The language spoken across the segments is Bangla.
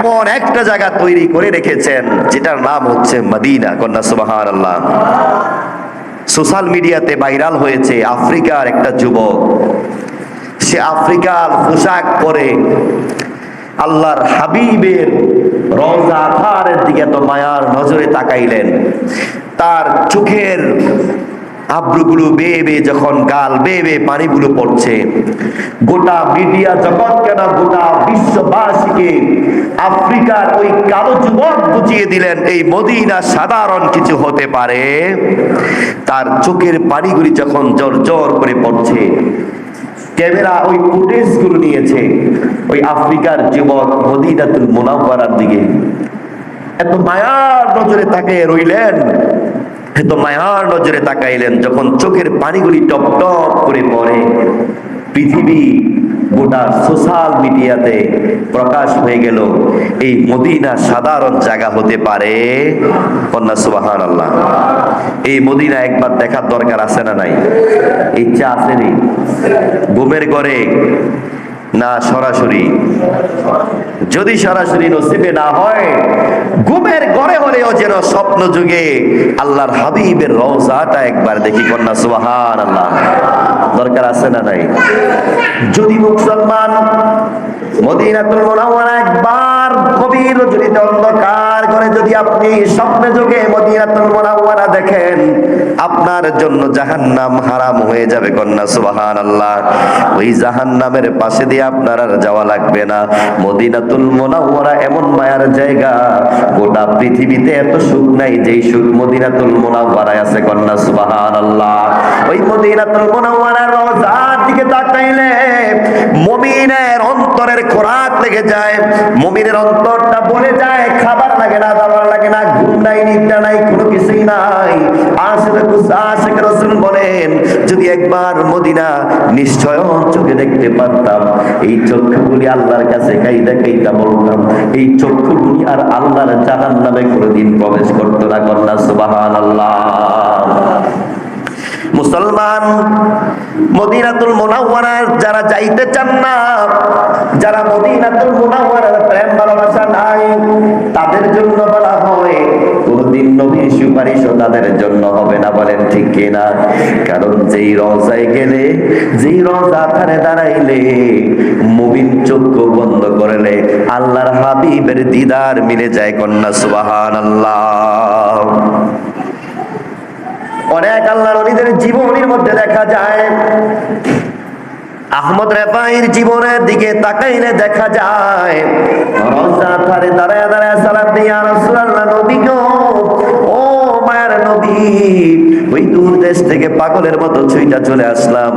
এমন একটা জায়গা তৈরি করে রেখেছেন, যেটার নাম হচ্ছে মদিনা। কন্যা সুবাহান আল্লাহ সোশ্যাল মিডিয়াতে ভাইরাল হয়েছে আফ্রিকার একটা যুবক। সে আফ্রিকার পোশাক পরে আল্লাহর হাবিবের রওজা আথারের দিকে তো মায়ার নজরে তাকাইলেন। তার চোখের আব্রুগুলো বেয়ে বেয়ে যখন গাল বেয়ে বেয়ে পানিগুলো পড়ছে, গোটা মিডিয়া জগৎ কেন গোটা বিশ্ববাসীকে আফ্রিকার ওই কালো যুবক বুঝিয়ে দিলেন, এই মদিনা সাধারণ কিছু হতে পারে। তার চোখের পানিগুলি যখন জোর জোর করে পড়ছে, ক্যামেরা ওই ফুটেজগুলো নিয়েছে, ওই আফ্রিকার যুবক মদিনাতুল মোনাওয়ারার দিকে। এত মায়ার নজরে তাকে রইলেন, এত মায়ার নজরে তাকাইলেন, যখন চোখের পানিগুলি টপ টপ করে পড়ে, পৃথিবী গোটা সোশ্যাল মিডিয়াতে প্রকাশ হয়ে গেল, এই মদিনা সাধারণ জায়গা হতে পারে কন্যা সুবাহান আল্লাহ এই মদিনা একবার দেখার দরকার আছে না নাই? ইচ্ছা আসেনি ঘুমের ঘরে? না, সরাসরি। যদি সরাসরি নসিবে না হয়, ঘুমের ঘরে হলেও যেন স্বপ্ন যুগে আল্লাহর হাবিবের রওজাটা একবার দেখি কন্যা সুবাহান আল্লাহ দরকার আছে না নাই? যদি মুসলমান মদিনাতুল মুনাওয়ারা একবার কবির যদি অন্ধকার করে যদি আপনি স্বপ্নে যোগে মদিনাতুল মুনাওয়ারা দেখেন, আপনার জন্য জাহান্নাম হারাম হয়ে যাবে কন্যা, সুবহানাল্লাহ। ওই জাহান্নামের পাশে দিয়ে আপনার আর যাওয়া লাগবে না। মদিনাতুল মুনাওয়ারা এমন মায়ার জায়গা, গোটা পৃথিবীতে এত সুখ নাই যেই সুখ মদিনাতুল মুনাওয়ারায় আছে কন্যা, সুবহানাল্লাহ। ওই মদিনাতুল মুনাওয়ারার রওজার দিকে তাকাইলে অন্তরের খোরাক লেগে যায়, মুমিনের অন্তরটা বলে যায়, খাবার লাগে না, দাবার লাগে না, ঘুম নাই, নিদ্রা নাই, কোনো কিছুই নাই। বলেন, যদি একবার মদিনা নিশ্চয় চোখে দেখতে পারতাম, এই চক্ষুগুলি আল্লাহর কাছে কাইদা কাইদা বলতাম, এই চক্ষুগুলি আর আল্লাহর নামে প্রবেশ করতো না কন্যা সুবাহান আল্লাহ মুসলমান মদিনাতুল মুনাওয়ারার যারা যাইতে চান না যারা মদিনাতুল মুনাওয়ারার প্রেম ভালোবাসা নাই, তাদের জন্য বলা হয়, কোনদিন নবীর তাদের জন্য হবে না, বলেন ঠিক কিনা? কারণ যেই রজায় গেলে, যেই রজা ধারে দাঁড়াইলে, মুমিন চক্ষু বন্ধ করলে আল্লাহর হাবিবের দিদার মিলে যায় কন্যা সুবাহান আল্লাহ অনেক আল্লাহর অলিদের জীবনীর মধ্যে দেখা যায় আহমদ রেফাইর জীবনের দিকে তাকাইলে দেখা যায় ধারে দাঁড়ায় দাঁড়ায় সালাম দিয়া রাসূলুল্লাহ, নবী গো, ও মায়ের নবী, ওই দূর দেশ থেকে পাগলের মতো ছুইটা চলে আসলাম,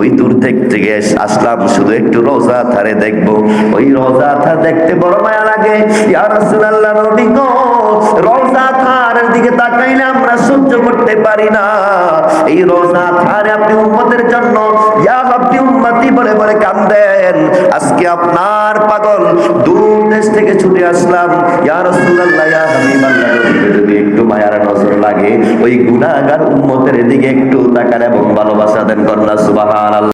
ওই দূর থেকে থেকে আসলাম, শুধু একটু রোজা ধারে দেখব, ওই রোজা থার দেখতে বড় মায়া লাগে, ইয়া রাসূলুল্লাহ, নবী গো, রোজা থারের দিকে তাকাইলে আমরা সহ্য করতে পারি না। এই রোজা থারে আপনি উম্মতের জন্য, ইয়া আপনি উম্মতি বলে বলে কান্দেন। আজকে আপনার পাগল, দূর দেশ থেকে ছুটে আসলাম। ইয়া রাসূলুল্লাহ, ইয়া হাবিবাল্লাহ, যদি একটু মায়ার নজর লাগে, ওই গুনাহগার উম্মতের দিকে একটু তাকান এবং ভালোবাসা দেন কন্যা, সুবহানাল্লাহ।